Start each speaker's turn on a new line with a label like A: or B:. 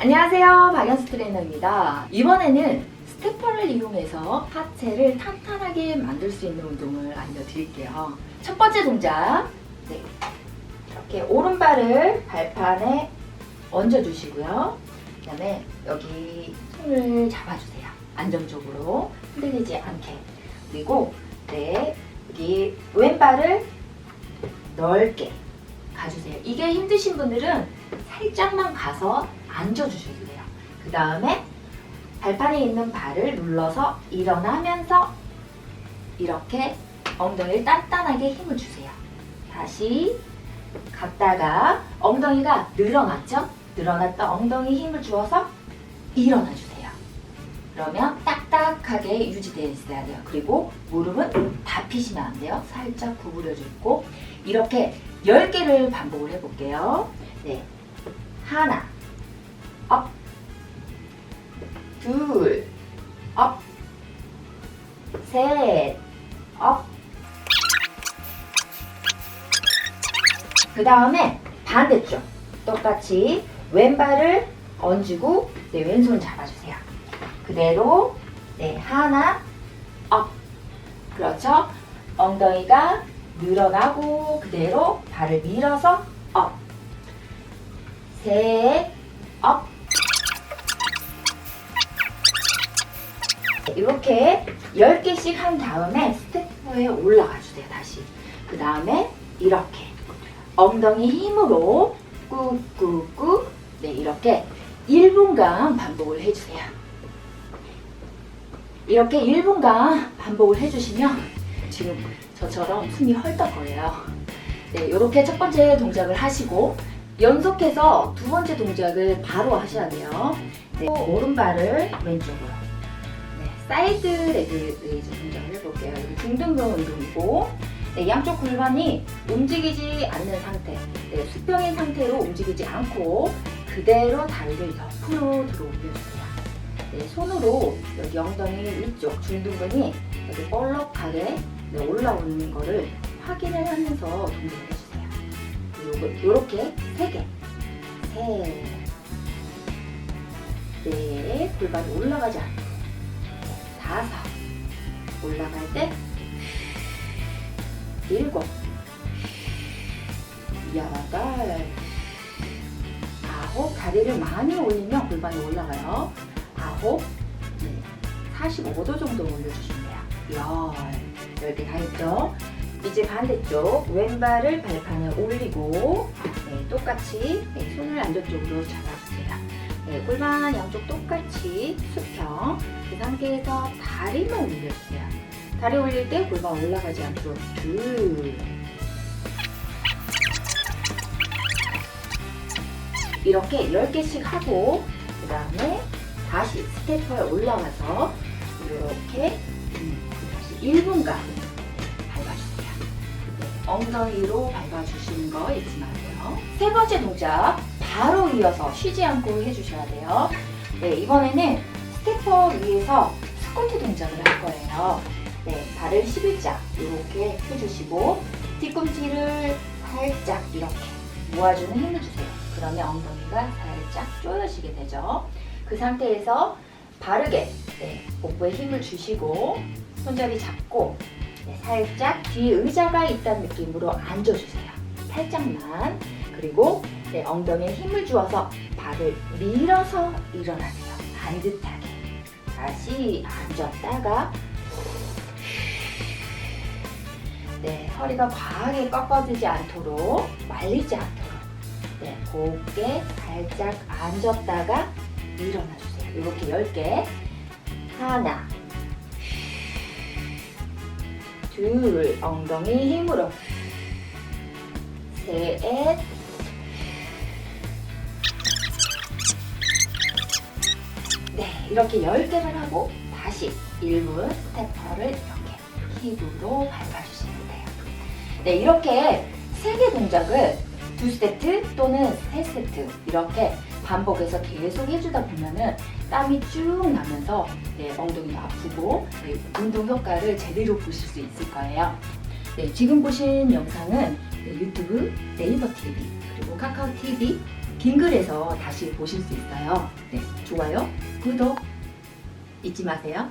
A: 안녕하세요. 박연수 트레이너입니다. 이번에는 스테퍼를 이용해서 하체를 탄탄하게 만들 수 있는 운동을 알려드릴게요. 첫 번째 동작. 네. 이렇게 오른발을 발판에 얹어주시고요. 그 다음에 여기 손을 잡아주세요. 안정적으로 흔들리지 않게. 그리고 네, 여기 왼발을 넓게 가주세요. 이게 힘드신 분들은 살짝만 가서 앉아주셔도 돼요. 그 다음에 발판에 있는 발을 눌러서 일어나면서 이렇게 엉덩이를 단단하게 힘을 주세요. 다시 갔다가 엉덩이가 늘어났죠? 늘어났던 엉덩이 힘을 주어서 일어나 주세요. 그러면 딱딱하게 유지되어 있어야 돼요. 그리고 무릎은 다 피시면 안 돼요. 살짝 구부려져 있고 이렇게 10개를 반복을 해볼게요. 네. 하나, 둘, 업, 셋, 업. 그 다음에 반대쪽. 똑같이 왼발을 얹고 네, 왼손 잡아주세요. 그대로 네, 하나, 업. 그렇죠? 엉덩이가 늘어나고 그대로 발을 밀어서 업. 셋, 업. 이렇게 10개씩 한 다음에 스태프에 올라가 주세요, 다시. 그 다음에 이렇게 엉덩이 힘으로 꾹꾹꾹 네, 이렇게 1분간 반복을 해주세요. 이렇게 1분간 반복을 해주시면 지금 저처럼 숨이 헐떡거려요. 네, 이렇게 첫 번째 동작을 하시고 연속해서 두 번째 동작을 바로 하셔야 돼요. 네, 오른발을 왼쪽으로. 네, 사이드 레그 레이즈 동작을 해볼게요. 여기 중등근 운동이고, 네, 양쪽 골반이 움직이지 않는 상태, 네, 수평인 상태로 움직이지 않고 그대로 다리를 옆으로 들어 올려주세요. 네, 손으로 여기 엉덩이 위쪽 중등근이 여기 볼록하게 네, 올라오는 거를 확인을 하면서 동작을 해주세요. 요거, 요렇게 세 개, 셋, 넷, 골반이 올라가지 않고 다섯, 올라갈 때 일곱, 여덟, 아홉, 다리를 많이 올리면 골반이 올라가요. 아홉, 네, 45도 정도 올려주시면 돼요. 열, 10개 다 했죠? 이제 반대쪽 왼발을 발판에 올리고 네, 똑같이 네, 손을 안전쪽으로 잡아주세요. 네, 골반 양쪽 똑같이 수평 그 상태에서 다리만 올려주세요. 다리 올릴 때 골반 올라가지 않도록 둘 이렇게 10개씩 하고 그 다음에 다시 스태퍼에 올라가서 이렇게 음, 다시 1분간 밟아주세요. 네, 엉덩이로 밟아주시는 거 잊지 마세요. 세 번째 동작 바로 이어서 쉬지 않고 해주셔야 돼요. 네, 이번에는 스태퍼 위에서 스쿼트 동작을 할 거예요. 네, 발을 11자 이렇게 해주시고 뒤꿈치를 살짝 이렇게 모아주는 힘을 주세요. 그러면 엉덩이가 살짝 조여지게 되죠. 그 상태에서 바르게 네, 복부에 힘을 주시고 손잡이 잡고 네, 살짝 뒤 의자가 있다는 느낌으로 앉아주세요. 살짝만 그리고 네, 엉덩이에 힘을 주어서 발을 밀어서 일어나세요. 반듯하게 다시 앉았다가 네, 허리가 과하게 꺾어지지 않도록 말리지 않도록 네, 곱게 살짝 앉았다가 일어나 주세요. 이렇게 10개. 하나, 둘, 엉덩이 힘으로. 셋, 이렇게 10개를 하고 다시 1분 스태퍼를 이렇게 힙으로 밟아주시면 돼요. 네, 이렇게 3개 동작을 두 세트 또는 세 세트 이렇게 반복해서 계속 해주다 보면은 땀이 쭉 나면서 네, 엉덩이도 아프고 네, 운동 효과를 제대로 보실 수 있을 거예요. 네, 지금 보신 영상은 네, 유튜브, 네이버 TV, 그리고 카카오 TV, 긴 글에서 다시 보실 수 있어요. 네, 좋아요, 구독 잊지 마세요.